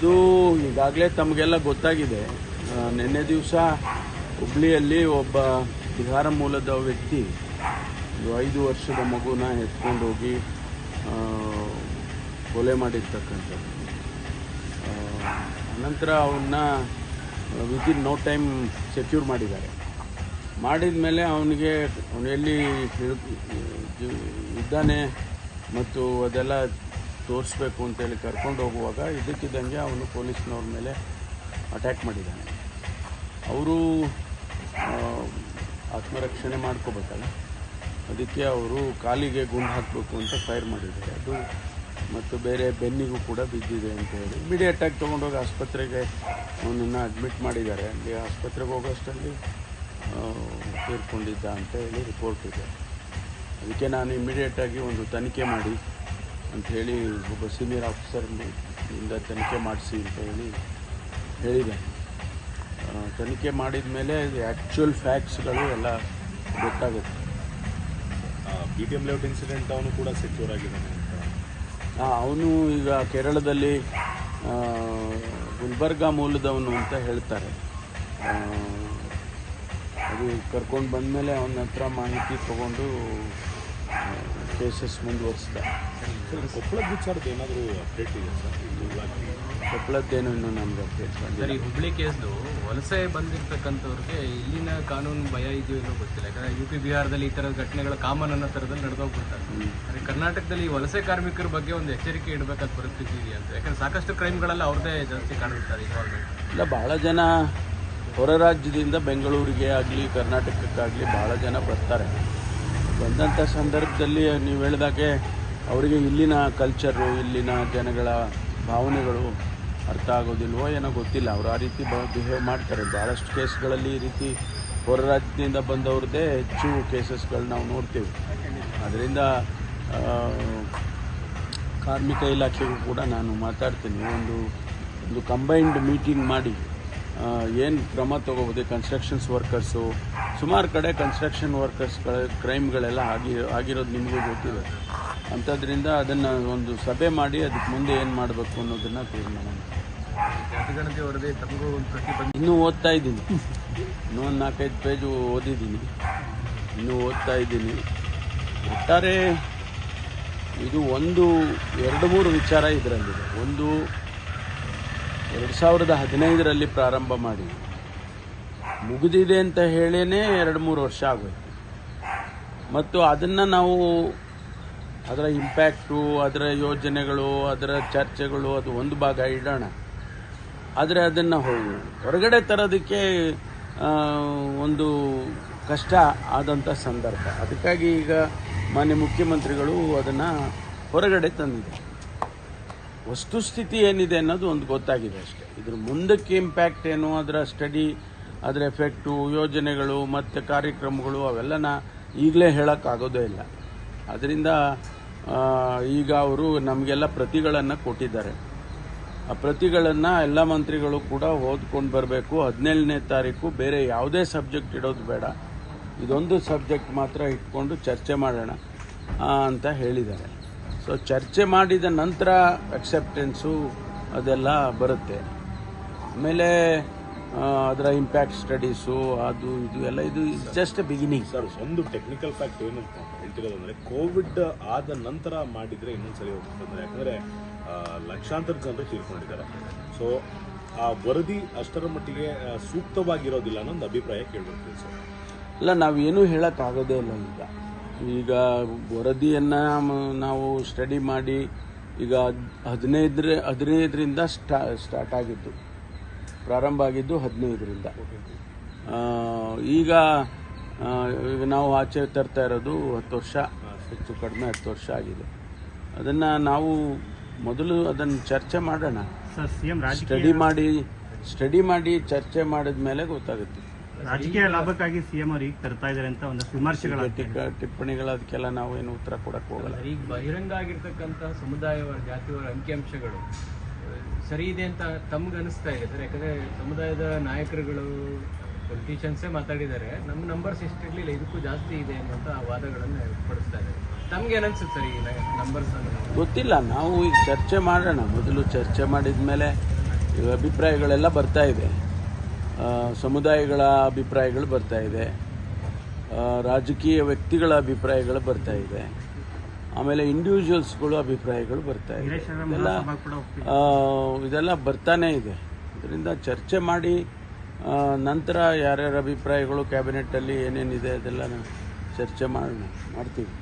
ಅದು ಈಗಾಗಲೇ ತಮಗೆಲ್ಲ ಗೊತ್ತಾಗಿದೆ. ನಿನ್ನೆ ದಿವಸ ಹುಬ್ಳಿಯಲ್ಲಿ ಒಬ್ಬ ಬಿಹಾರ ಮೂಲದ ವ್ಯಕ್ತಿ ಐದು ವರ್ಷದ ಮಗುನ ಎತ್ಕೊಂಡು ಹೋಗಿ ಕೊಲೆ ಮಾಡಿರ್ತಕ್ಕಂಥದ್ದು. ಆ, ಅನಂತರ ಅವನ್ನ ವಿತಿನ್ ನೋ ಟೈಮ್ ಸೆಕ್ಯೂರ್ ಮಾಡಿದ್ದಾರೆ. ಮಾಡಿದ ಮೇಲೆ ಅವನಿಗೆ ಅವನು ಇದ್ದಾನೆ ಮತ್ತು ಅದೆಲ್ಲ ತೋರಿಸ್ಬೇಕು ಅಂತೇಳಿ ಕರ್ಕೊಂಡು ಹೋಗುವಾಗ ಇದಕ್ಕಿದ್ದಂಗೆ ಅವನು ಪೊಲೀಸ್ನವ್ರ ಮೇಲೆ ಅಟ್ಯಾಕ್ ಮಾಡಿದ್ದಾನೆ. ಅವರು ಆತ್ಮರಕ್ಷಣೆ ಮಾಡ್ಕೋಬೇಕಲ್ಲ. ಅದಕ್ಕೆ ಅವರು ಕಾಲಿಗೆ ಗುಂಡು ಹಾಕಬೇಕು ಅಂತ ಫೈರ್ ಮಾಡಿದ್ದಾರೆ. ಅದು ಮತ್ತು ಬೇರೆ ಬೆನ್ನಿಗೂ ಕೂಡ ಬಿದ್ದಿದೆ ಅಂತ ಹೇಳಿ ಇಮಿಡಿಯೇಟಾಗಿ ತೊಗೊಂಡೋಗಿ ಆಸ್ಪತ್ರೆಗೆ ಅವನನ್ನು ಅಡ್ಮಿಟ್ ಮಾಡಿದ್ದಾರೆ. ಅಲ್ಲಿ ಆಸ್ಪತ್ರೆಗೆ ಹೋಗೋಷ್ಟರಲ್ಲಿ ತೀರ್ಕೊಂಡಿದ್ದ ಅಂತ ಹೇಳಿ ರಿಪೋರ್ಟ್ ಇದೆ. ಅದಕ್ಕೆ ನಾನು ಇಮಿಡಿಯೇಟಾಗಿ ಒಂದು ತನಿಖೆ ಮಾಡಿ ಅಂತ ಹೇಳಿ ಒಬ್ಬ ಸೀನಿಯರ್ ಆಫೀಸರ್ ಇಂದ ತನಿಖೆ ಮಾಡಿಸಿ ಅಂತ ಹೇಳಿ ಹೇಳಿದೆ. ತನಿಖೆ ಮಾಡಿದ ಮೇಲೆ ಆ್ಯಕ್ಚುಯಲ್ ಫ್ಯಾಕ್ಟ್ಸ್ಗಳು ಎಲ್ಲ ಗೊತ್ತಾಗುತ್ತೆ. B T M layout incident ಅವನು ಕೂಡ ಸೆಕ್ಯೂರ್ ಆಗಿದ್ದಾನೆ ಹಾಂ ಅವನು ಈಗ ಕೇರಳದಲ್ಲಿ ಗುಲ್ಬರ್ಗ ಮೂಲದವನು ಅಂತ ಹೇಳ್ತಾರೆ. ಅದು ಕರ್ಕೊಂಡು ಬಂದಮೇಲೆ ಅವನ ಹತ್ರ ಮಾಹಿತಿ ತಗೊಂಡು ಕೇಸಸ್ ಮುಂದೆ ಸರ್ ಕೊಪ್ಪಳದ ವಿಚಾರದ ಏನಾದರೂ ಅಪ್ಡೇಟ್ ಇದೆ ಸರ್? ಕೊಪ್ಪಳದ್ದೇನು ಇನ್ನೂ ನಮ್ಗೆ ಅಪ್ಡೇಟ್ ಸರ್ ಬಂದಿಲ್ಲ ಈ ಹುಬ್ಳಿ ಕೇಸ್ದು ವಲಸೆ ಬಂದಿರ್ತಕ್ಕಂಥವ್ರಿಗೆ ಇಲ್ಲಿನ ಕಾನೂನು ಭಯ ಇದೆಯೋ ಇಲ್ಲೋ ಗೊತ್ತಿಲ್ಲ. ಯಾಕಂದ್ರೆ ಯು ಪಿ ಬಿಹಾರದಲ್ಲಿ ಈ ಥರದ ಘಟನೆಗಳು ಕಾಮನ್ ಅನ್ನೋ ಥರದಲ್ಲಿ ನಡೆದೋಗ್ಬಿಡ್ತಾರೆ. ಆದರೆ ಕರ್ನಾಟಕದಲ್ಲಿ ಈ ವಲಸೆ ಕಾರ್ಮಿಕರ ಬಗ್ಗೆ ಒಂದು ಎಚ್ಚರಿಕೆ ಇಡಬೇಕಾದ ಪರಿಸ್ಥಿತಿ ಇದೆ ಅಂತ. ಯಾಕಂದ್ರೆ ಸಾಕಷ್ಟು ಕ್ರೈಮ್ಗಳೆಲ್ಲ ಅವ್ರದೇ ಜಾಸ್ತಿ ಕಾಣಿಸ್ತಾರೆ ಇನ್ವಾಲ್ವ್ಮೆಂಟ್ ಇಲ್ಲ ಭಾಳ ಜನ ಹೊರ ರಾಜ್ಯದಿಂದ ಬೆಂಗಳೂರಿಗೆ ಆಗಲಿ ಕರ್ನಾಟಕಕ್ಕಾಗಲಿ ಭಾಳ ಜನ ಬರ್ತಾರೆ. ಬಂದಂಥ ಸಂದರ್ಭದಲ್ಲಿ ನೀವು ಹೇಳಿದಾಗೆ ಅವರಿಗೆ ಇಲ್ಲಿನ ಕಲ್ಚರು ಇಲ್ಲಿನ ಜನಗಳ ಭಾವನೆಗಳು ಅರ್ಥ ಆಗೋದಿಲ್ವೋ ಏನೋ ಗೊತ್ತಿಲ್ಲ. ಅವರು ಆ ರೀತಿ ಬಿಹೇವ್ ಮಾಡ್ತಾರೆ. ಭಾಳಷ್ಟು ಕೇಸ್ಗಳಲ್ಲಿ ಈ ರೀತಿ ಹೊರ ರಾಜ್ಯದಿಂದ ಬಂದವ್ರದ್ದೇ ಹೆಚ್ಚು ಕೇಸಸ್ಗಳು ನಾವು ನೋಡ್ತೀವಿ. ಅದರಿಂದ ಕಾರ್ಮಿಕ ಇಲಾಖೆಗೂ ಕೂಡ ನಾನು ಮಾತಾಡ್ತೀನಿ. ಒಂದು ಒಂದು ಕಂಬೈನ್ಡ್ ಮೀಟಿಂಗ್ ಮಾಡಿ ಏನು ಕ್ರಮ ತಗೋಬೋದು ಕನ್ಸ್ಟ್ರಕ್ಷನ್ಸ್ ವರ್ಕರ್ಸು ಸುಮಾರು ಕಡೆ ಕನ್ಸ್ಟ್ರಕ್ಷನ್ ವರ್ಕರ್ಸ್ಗಳ ಕ್ರೈಮ್ಗಳೆಲ್ಲ ಆಗಿ, ಆಗಿರೋದು ನಿಮಗೂ ಗೊತ್ತಿದೆ. ಅಂಥದ್ರಿಂದ ಅದನ್ನು ಒಂದು ಸಭೆ ಮಾಡಿ ಅದಕ್ಕೆ ಮುಂದೆ ಏನು ಮಾಡಬೇಕು ಅನ್ನೋದನ್ನು ತೀರ್ಮಾನ ಇನ್ನೂ ಓದ್ತಾ ಇದ್ದೀನಿ. ಇನ್ನೂ ಒಂದು ನಾಲ್ಕೈದು ಪೇಜು ಓದಿದ್ದೀನಿ. ಇನ್ನೂ ಓದ್ತಾ ಇದ್ದೀನಿ. ಒಟ್ಟಾರೆ ಇದು ಒಂದು, ಎರಡು, ಮೂರು ವಿಚಾರ ಇದರಲ್ಲಿದೆ ಒಂದು ಎರಡು ಸಾವಿರದ ಹದಿನೈದರಲ್ಲಿ ಪ್ರಾರಂಭ ಮಾಡಿ. ಮುಗಿದಿದೆ ಅಂತ ಹೇಳೇನೆ ಎರಡು ಮೂರು ವರ್ಷ ಆಗೋಯ್ತು. ಮತ್ತು ಅದನ್ನು ನಾವು ಅದರ ಇಂಪ್ಯಾಕ್ಟು ಅದರ ಯೋಜನೆಗಳು, ಅದರ ಚರ್ಚೆಗಳು, ಅದು ಒಂದು ಭಾಗ ಇಡೋಣ. ಆದರೆ ಅದನ್ನು ಹೊರಗಡೆ ತರೋದಕ್ಕೆ ಒಂದು ಕಷ್ಟ ಆದಂಥ ಸಂದರ್ಭ. ಅದಕ್ಕಾಗಿ ಈಗ ಮಾನ್ಯ ಮುಖ್ಯಮಂತ್ರಿಗಳು ಅದನ್ನು ಹೊರಗಡೆ ತಂದಿದ್ದಾರೆ. ವಸ್ತುಸ್ಥಿತಿ ಏನಿದೆ ಅನ್ನೋದು ಒಂದು ಗೊತ್ತಾಗಿದೆ ಅಷ್ಟೇ. ಇದ್ರ ಮುಂದಕ್ಕೆ ಇಂಪ್ಯಾಕ್ಟ್ ಏನು? ಅದರ ಸ್ಟಡಿ ಅದರ ಎಫೆಕ್ಟು ಯೋಜನೆಗಳು ಮತ್ತು ಕಾರ್ಯಕ್ರಮಗಳು ಅವೆಲ್ಲನ ಈಗಲೇ ಹೇಳೋಕ್ಕಾಗೋದೇ ಇಲ್ಲ. ಅದರಿಂದ ಈಗ ಅವರು ನಮಗೆಲ್ಲ ಪ್ರತಿಗಳನ್ನು ಕೊಟ್ಟಿದ್ದಾರೆ. ಆ ಪ್ರತಿಗಳನ್ನು ಎಲ್ಲ ಮಂತ್ರಿಗಳು ಕೂಡ ಓದ್ಕೊಂಡು ಬರಬೇಕು. ಹದಿನೇಳನೇ ತಾರೀಕು ಬೇರೆ ಯಾವುದೇ ಸಬ್ಜೆಕ್ಟ್ ಇಡೋದು ಬೇಡ. ಇದೊಂದು ಸಬ್ಜೆಕ್ಟ್ ಮಾತ್ರ ಇಟ್ಕೊಂಡು ಚರ್ಚೆ ಮಾಡೋಣ ಅಂತ ಹೇಳಿದ್ದಾರೆ. ಸೊ ಚರ್ಚೆ ಮಾಡಿದ ನಂತರ ಅಕ್ಸೆಪ್ಟೆನ್ಸು ಅದೆಲ್ಲ ಬರುತ್ತೆ. ಆಮೇಲೆ ಅದರ ಇಂಪ್ಯಾಕ್ಟ್ ಸ್ಟಡೀಸು ಅದು ಇದು ಎಲ್ಲ ಇದು ಜಸ್ಟ್ ಬಿಗಿನಿಂಗ್ ಸರ್ ಒಂದು ಟೆಕ್ನಿಕಲ್ ಫ್ಯಾಕ್ಟ್ ಏನು ಹೇಳ್ತಿರೋದಂದರೆ ಕೋವಿಡ್ ಆದ ನಂತರ ಮಾಡಿದರೆ ಇನ್ನೊಂದು ಸರಿ ಹೋಗುತ್ತೆ ಅಂದರೆ ಯಾಕಂದ್ರೆ ಲಕ್ಷಾಂತರ ಜನರು ತೀರ್ಕೊಂಡಿದ್ದಾರೆ. ಸೊ ಆ ವರದಿ ಅಷ್ಟರ ಮಟ್ಟಿಗೆ ಸೂಕ್ತವಾಗಿರೋದಿಲ್ಲ ಅನ್ನೋ ಒಂದು ಅಭಿಪ್ರಾಯ ಕೇಳಿಬಿಡ್ತೀವಿ ಸರ್ ಅಲ್ಲ ನಾವೇನೂ ಹೇಳೋಕ್ಕಾಗೋದೇ ಇಲ್ಲ ಈಗ. ಈಗ ವರದಿಯನ್ನು ನಾವು ಸ್ಟಡಿ ಮಾಡಿ ಈಗ ಹದಿನೈದರ ಹದಿನೈದರಿಂದ ಸ್ಟಾ ಸ್ಟಾರ್ಟ್ ಆಗಿದ್ದು. ಪ್ರಾರಂಭ ಆಗಿದ್ದು ಹದಿನೈದರಿಂದ. ಈಗ ಈಗ ನಾವು ಆಚೆ ತರ್ತಾ ಇರೋದು ಹತ್ತು ವರ್ಷ ಹೆಚ್ಚು ಕಡಿಮೆ ಹತ್ತು ವರ್ಷ ಆಗಿದೆ. ಅದನ್ನು ನಾವು ಮೊದಲು ಅದನ್ನು ಚರ್ಚೆ ಮಾಡೋಣ. ಸ್ಟಡಿ ಮಾಡಿ ಸ್ಟಡಿ ಮಾಡಿ ಚರ್ಚೆ ಮಾಡಿದ ಮೇಲೆ ಗೊತ್ತಾಗುತ್ತೆ. ರಾಜಕೀಯ ಲಾಭಕ್ಕಾಗಿ ಸಿಎಂ ಅವರು ಈಗ ತರ್ತಾ ಇದ್ದಾರೆ ಅಂತ ಒಂದಷ್ಟು ವಿಮರ್ಶೆಗಳ ಟಿಪ್ಪಣಿಗಳು ಅದಕ್ಕೆಲ್ಲ ನಾವು ಏನು ಉತ್ತರ ಕೊಡಕ್ಕೆ ಹೋಗಲ್ಲ. ಈಗ ಬಹಿರಂಗ ಆಗಿರ್ತಕ್ಕಂಥ ಸಮುದಾಯವರ ಜಾತಿಯವರ ಅಂಕಿಅಂಶಗಳು ಸರಿ ಇದೆ ಅಂತ ತಮ್ಗೆ ಅನಿಸ್ತಾ ಇದೆ. ಸರ್ ಯಾಕಂದ್ರೆ ಸಮುದಾಯದ ನಾಯಕರುಗಳು ಪೊಲಿಟಿಷಿಯನ್ಸೇ ಮಾತಾಡಿದ್ದಾರೆ. ನಮ್ಮ ನಂಬರ್ಸ್ ಎಷ್ಟಿರ್ಲಿಲ್ಲ ಇದಕ್ಕೂ ಜಾಸ್ತಿ ಇದೆ ಅನ್ನುವಂಥ ವಾದಗಳನ್ನು ಪಡಿಸ್ತಾ ಇದ್ದಾರೆ. ತಮ್ಗೆ ಏನನ್ಸುತ್ತೆ ಸರ್ ಈ ನಂಬರ್ಸ್ ಅನ್ನು? ಗೊತ್ತಿಲ್ಲ ನಾವು ಈಗ ಚರ್ಚೆ ಮಾಡೋಣ. ಮೊದಲು ಚರ್ಚೆ ಮಾಡಿದ ಮೇಲೆ ಈಗ ಅಭಿಪ್ರಾಯಗಳೆಲ್ಲ ಬರ್ತಾ ಇದೆ. ಸಮುದಾಯಗಳ ಅಭಿಪ್ರಾಯಗಳು ಬರ್ತಾ ಇದೆ. ರಾಜಕೀಯ ವ್ಯಕ್ತಿಗಳ ಅಭಿಪ್ರಾಯಗಳು ಬರ್ತಾ ಇದೆ. ಆಮೇಲೆ ಇಂಡಿವಿಜುವಲ್ಸ್ಗಳು ಅಭಿಪ್ರಾಯಗಳು ಬರ್ತಾ ಇದೆ. ಇದೆಲ್ಲ ಇದೆಲ್ಲ ಬರ್ತಾನೇ ಇದೆ. ಇದರಿಂದ ಚರ್ಚೆ ಮಾಡಿ ನಂತರ ಯಾರ್ಯಾರ ಅಭಿಪ್ರಾಯಗಳು ಕ್ಯಾಬಿನೆಟ್ಟಲ್ಲಿ ಏನೇನಿದೆ ಅದೆಲ್ಲ ನಾವು ಚರ್ಚೆ ಮಾಡೋಣ ಮಾಡ್ತೀವಿ.